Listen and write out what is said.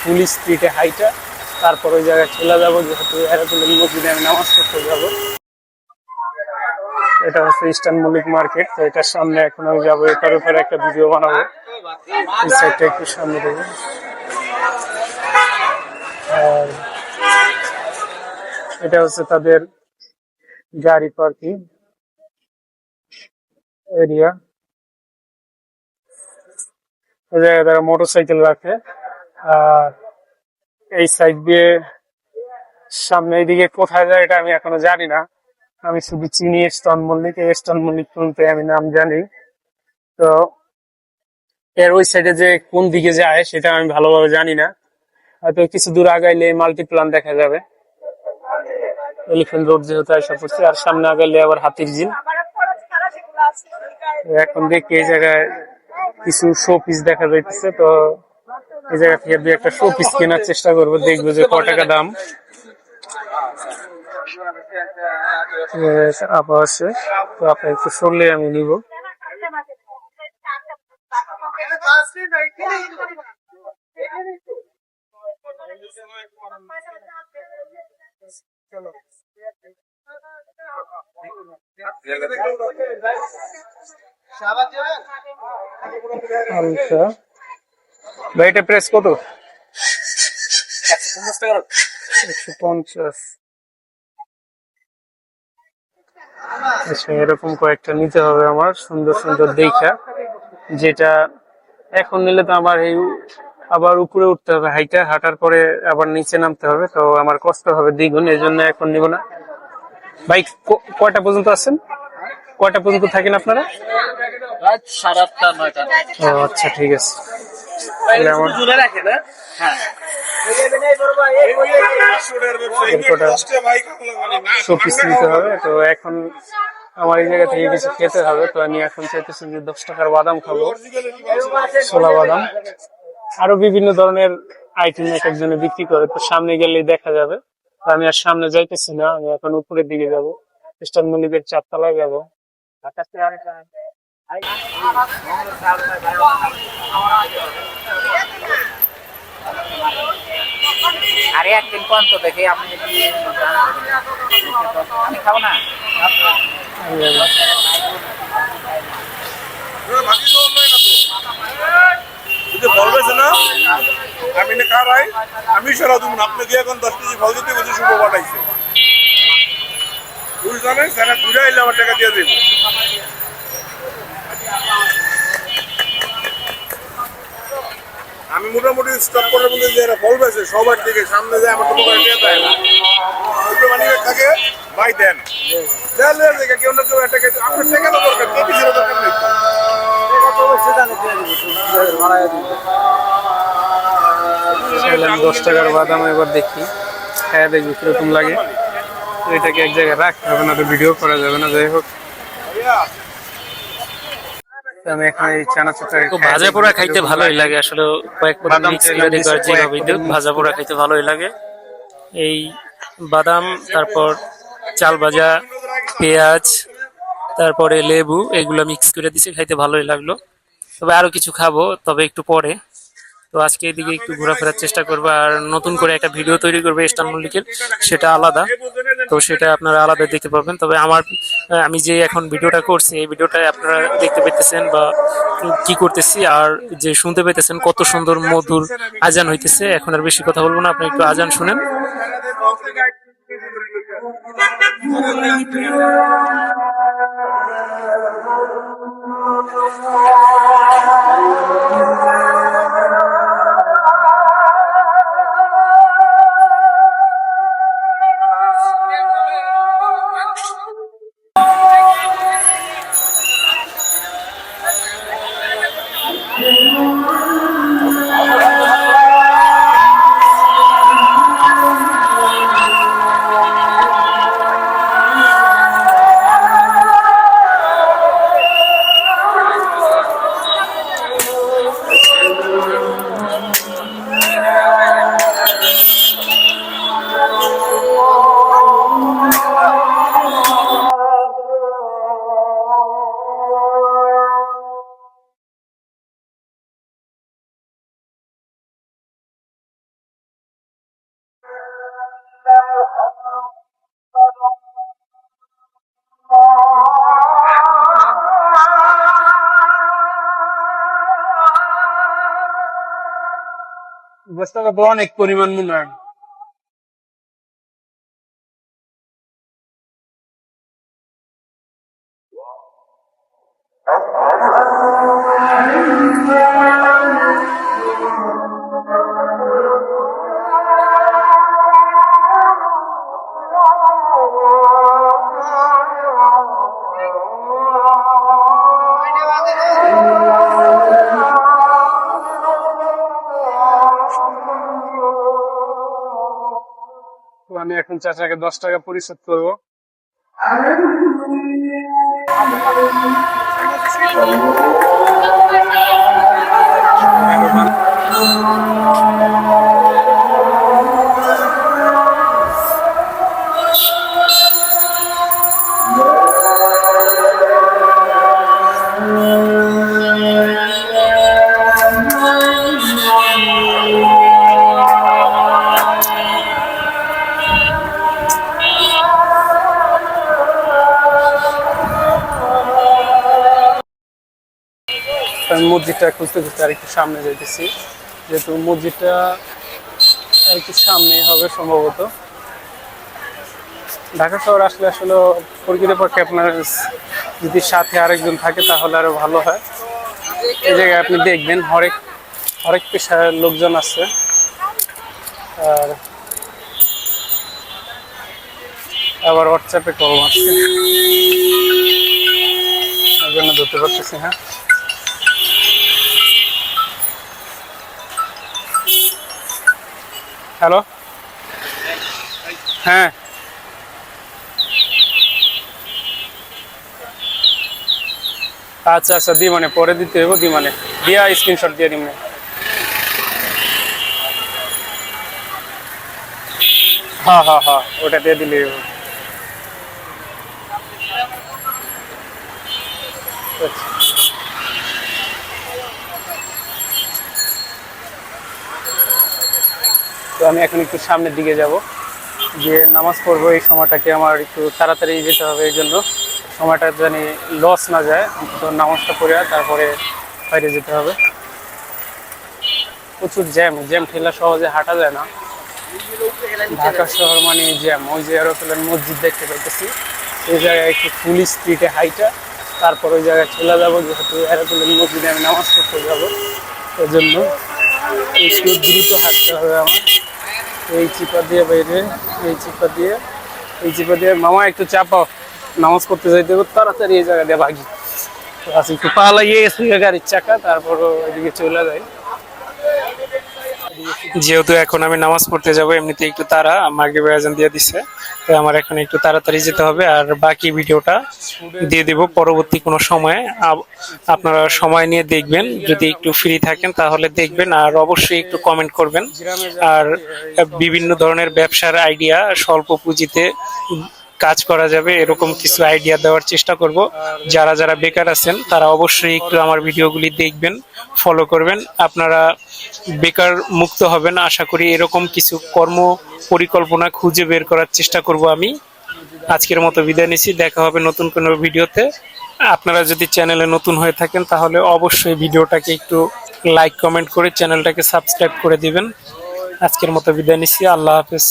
ফুল স্ট্রিটে হাইটা, তারপর ওই জায়গায় চলে যাব, যেহেতু এরাকুলের মসজিদে আমি নামাজ পড়তে যাব। এটা হচ্ছে ইস্টার্ন মল্লিক মার্কেট, তো এটার সামনে এখন আমি যাব, এটার উপরে একটা ভিডিও বানাবো। একটু সামনে দেবো আর এটা হচ্ছে তাদের গাড়ি পার্কিং এরিয়া। এই জায়গায় তারা মোটর সাইকেল রাখে। এই সাইড দিয়ে সামনে এইদিকে কোথায় যায় এটা আমি এখনও জানি না। আমি শুধু চিনি স্টন মল্লিক, এই স্টন মল্লিক শুনতে আমি নাম জানি। তো এর ওই সাইডে যে কোন দিকে যায় সেটা আমি ভালোভাবে জানি না। হয়তো কিছু দূর আগাইলে মাল্টিপ্লান দেখা যাবে। এলিফেন্ট রোড যেহেতু আসা পড়ছে, আর সামনে আগাইলে আবার হাতির ঝিল। এখন দেখি এই জায়গায় কিছু শো পিস দেখা যাইতেছে, তো এই জায়গা থেকে দুই একটা শো পিস কেনার চেষ্টা করব, দেখব যে ক টাকা দাম। আপা আছে, তো আপনি একটু শুনলে আমি নিব। আচ্ছা ভাই এটা প্রেস কত? একশো পঞ্চাশ। আচ্ছা এরকম কয়েকটা নিতে হবে আমার সুন্দর সুন্দর দেখা। যেটা এখন নিলে তো আমার এই আবার উপরে উঠতে হবে হাইটা হাঁটার পরে আবার নিচে নামতে হবে তো আমার কষ্ট হবে দ্বিগুণ এই জন্য এখন নিব না। ভাই ক- কয়টা পর্যন্ত আছেন? কয়টা পর্যন্ত থাকেন আপনারা? রাত সাড়ে আটটা নয়টা। ও আচ্ছা ঠিক আছে। তাহলে আমার জুড়ে রাখে না? হ্যাঁ। শোপিস নিতে হবে তো এখন আমার এই জায়গা থেকে কিছু খেতে হবে তো আমি এখন চাইতেছি যে দশ টাকার বাদাম খাব ছোলা বাদাম। আরও বিভিন্ন ধরনের আইটেম এক একজনে বিক্রি করে তো সামনে গেলেই দেখা যাবে। আমি আর সামনে যাইতেছি না আমি এখন উপরের দিকে যাব ইস্টার্ন মল্লিকের চারতলায় যাব। আরে একদিন কোন তো দেখে, আপনি আমি খাব না। আমি না সারা না আপনি দিয়ে এখন দশ কেজি ফল দিতে বলছি, শুভ পাঠাইছে। বুঝলেন স্যার ঘুরে টাকা দিয়ে দেবো। আমি মোটামুটি স্টপ করার মধ্যে যে এরা ফল বেছে সবার দিকে সামনে যায় আমার কোনো করে নিয়ে দেয় না। ওইটা মানে থাকে ভাই দেন তাহলে দেখে কেউ না কেউ একটা আপনার টাকা তো দরকার কেউ কিছু দরকার নেই আমি দশ টাকার বাদাম এবার দেখি। হ্যাঁ দেখবি কীরকম লাগে। তো এটাকে এক জায়গায় রাখতে হবে না তো ভিডিও করা যাবে না যাই হোক। আমি এখন এই চানাচুরটা তো ভাজা পোড়া খাইতে ভালোই লাগে আসলে মিক্স করে যেভাবে কয়েক দিক, ভাজা পোড়া খাইতে ভালোই লাগে। এই বাদাম তারপর চাল ভাজা পেঁয়াজ তারপরে লেবু এগুলো মিক্স করে দিছে খাইতে ভালোই লাগল। তবে আরও কিছু খাব তবে একটু পরে। তো আজকে এদিকে একটু ঘোরাফেরার চেষ্টা করব আর নতুন করে একটা ভিডিও তৈরি করবে ইস্টার্ন মল্লিকের সেটা আলাদা। তো সেটা আপনারা আলাদা দেখতে পাবেন। তবে আমার আমি যে এখন ভিডিওটা করছি, এই ভিডিওটায় আপনারা দেখতে পেতেছেন বা কি করতেছি আর যে শুনতে পেতেছেন কত সুন্দর মধুর আজান হইতেছে। এখন আর বেশি কথা বলব না, আপনি একটু আজান শুনেন। বস্তাটা অনেক পরিমাণ মনে হয় তো এখন চাচাকে দশ টাকা পরিশোধ করব মসজিদটা খুঁজতে খুঁজতে আর একটু সামনে যাইতেছি। যেহেতু মসজিদটা আর একটু সামনে হবে সম্ভবত। ঢাকা শহর আসলে আসলে প্রকৃতপক্ষে আপনার যদি সাথে আরেকজন থাকে তাহলে আরও ভালো হয়। এই জায়গায় আপনি দেখবেন হরেক হরেক পেশার লোকজন আছে। আর আবার হোয়াটসঅ্যাপে কল মারছে। জন্য ধরতে পারতেছি হ্যাঁ হ্যালো হ্যাঁ আচ্ছা আচ্ছা দি মানে পরে দিতে হইব দি মানে দিয়া স্ক্রিনশট দিয়ে দিম হ্যাঁ হ্যাঁ হ্যাঁ ওটা দিয়ে দিলে হইব। আচ্ছা তো আমি এখন একটু সামনের দিকে যাব। গিয়ে নামাজ পড়ব, এই সময়টাকে আমার একটু তাড়াতাড়ি যেতে হবে, এই জন্য সময়টা জানি লস না যায়। তো নামাজটা পড়ে তারপরে বাইরে যেতে হবে। প্রচুর জ্যাম জ্যাম ঠেলা সহজে হাঁটা যায় না। ঢাকা শহর মানে জ্যাম ওই যে এরোপ্লেন মসজিদ দেখতে পাইতেছি। এই জায়গায় একটু ফুল স্ট্রিটে হাইটা তারপর ওই জায়গায় চলে যাব, যেহেতু এরোপ্লেন মসজিদে আমি নামাজ পড়তে যাব। এই জন্য একটু দ্রুত হাঁটতে হবে আমার। এই চিপা দিয়ে বাইরে এই চিপা দিয়ে, এই চিপা দিয়ে। মামা, একটু চাপাও। নামাজ করতে যাইতে তাড়াতাড়ি এই জায়গা দিয়ে ভাগি। আজ একটু পা লাগিয়ে গেছে, গাড়ির চাকা তারপর ওইদিকে চলে যায় যেহেতু এখন আমি নামাজ পড়তে যাব এমনিতে একটু তারা মাকে আয়োজন দিয়ে দিছে, তো আমার এখন একটু তাড়াতাড়ি যেতে হবে। আর বাকি ভিডিওটা দিয়ে দেব, পরবর্তী কোনো সময়ে। আপনারা সময় নিয়ে দেখবেন, যদি একটু ফ্রি থাকেন তাহলে দেখবেন, আর অবশ্যই একটু কমেন্ট করবেন। আর বিভিন্ন ধরনের ব্যবসার আইডিয়া স্বল্প পুঁজিতে কাজ করা যাবে, এরকম কিছু আইডিয়া দেওয়ার চেষ্টা করব। যারা যারা বেকার আছেন, তারা অবশ্যই একটু আমার ভিডিওগুলি দেখবেন ফলো করবেন। আপনারা বেকার মুক্ত হবেন, আশা করি এরকম কিছু কর্ম পরিকল্পনা খুঁজে বের করার চেষ্টা করব আমি। আজকের মতো বিদায় নিচ্ছি, দেখা হবে নতুন কোনো ভিডিওতে। আপনারা যদি চ্যানেলে নতুন হয়ে থাকেন, তাহলে অবশ্যই ভিডিওটাকে একটু লাইক কমেন্ট করে চ্যানেলটাকে সাবস্ক্রাইব করে দিবেন। আজকের মতো বিদায় নিচ্ছি, আল্লাহ হাফেজ।